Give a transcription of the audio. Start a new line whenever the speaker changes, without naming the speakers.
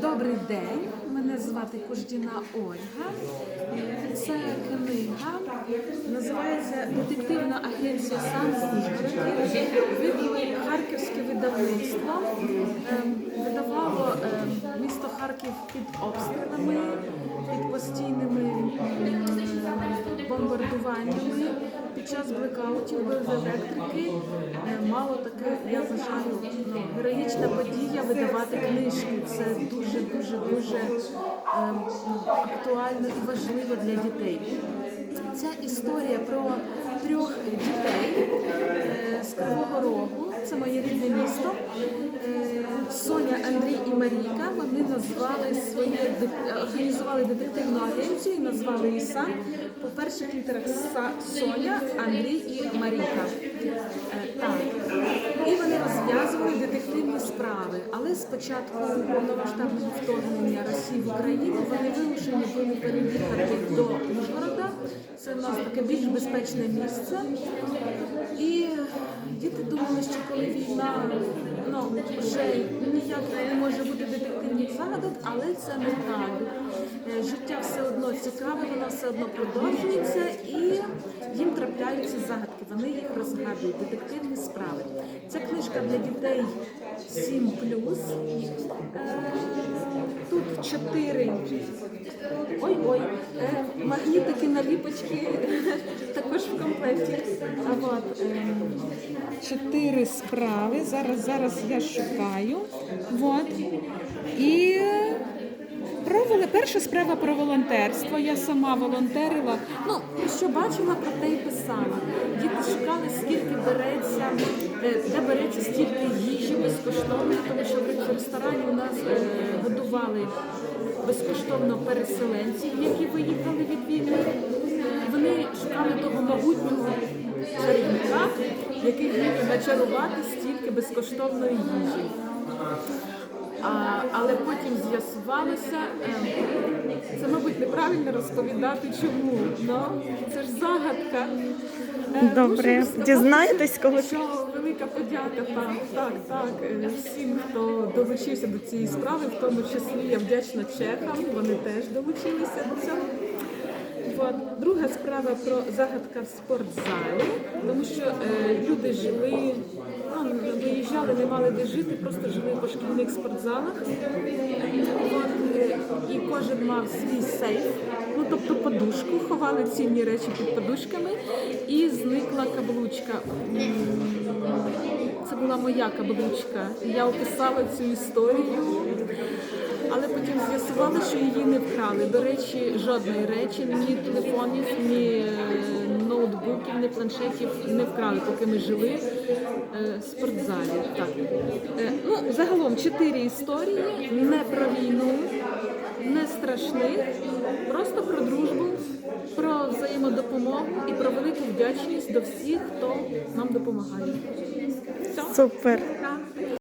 Добрий день, мене звати Кождіна Ольга. Це книга, називається Детективна агенція Сан Видали Харківське видавництво. Ем, Видавало ем, місто Харків під обстрілами, під постійними бомбардуваннями. Під час блекаутів без електрики Е, мало таке, я вважаю, ну, героїчна подія видавати книжки. Це дуже, дуже, дуже ем, актуально і важливо для дітей. Ця історія про трьох дітей е, з Кривого Рогу. Це моє рідне місто. Е, Андрій і Марійка. Вони назвали своє організували детективну агенцію і назвали її сам по перших літерах Соня, Андрій і Марійка. Е, Так. І вони розв'язували детективні справи. Але з початку повномасштабного вторгнення Росії в Україну вони вимушені були переїхати до Ужгорода. Це в нас таке більш безпечне місце. І коли війна ну, вже ніяк не може бути детективних загадок, але це не так. Е, Життя все одно цікаве, воно все одно продовжується і їм трапляються загадки. Вони їх розгадують, детективні справи. Це книжка для дітей 7 Тут чотири. Ой, ой, е, магнітики, наліпочки чотири справи. Зараз, зараз я шукаю. От. І про воле- перша справа про волонтерство. Я сама волонтерила. Ну, про що бачила, про те й писала. Діти шукали, скільки береться, е, де береться стільки їжі безкоштовно, тому що в ресторані у нас е, годували безкоштовно переселенців, які виїхали від війни. Вони шукали того могутнього чарівника, який вміє начарувати стільки безкоштовної їжі. Але потім з'ясувалося, ем, це, мабуть, неправильно розповідати чому. Ну, це ж загадка. Е,
Добре. Дізнаєтесь, коли-
Що велика подяка, так, так, так. е, Всім, хто долучився до цієї справи, в тому числі я вдячна чехам, вони теж долучилися до цього. От. Друга справа про загадка в спортзалі, тому що е, люди жили, ну, виїжджали, не мали де жити, просто жили по шкільних спортзалах. От, е, і кожен мав свій сейф, ну тобто подушку, ховали цінні речі під подушками, і зникла каблучка. Була моя каблучка. Я описала цю історію. Але потім з'ясувала, що її не вкрали. До речі, жодної речі, ні телефонів, ні е, ноутбуків, ні планшетів не вкрали, поки ми жили е, в спортзалі. Так. Е, Ну, загалом чотири історії, не про війну, не страшних, просто про дружбу, про взаємодопомогу і про велику вдячність до всіх, хто нам допомагає. Все.
Супер.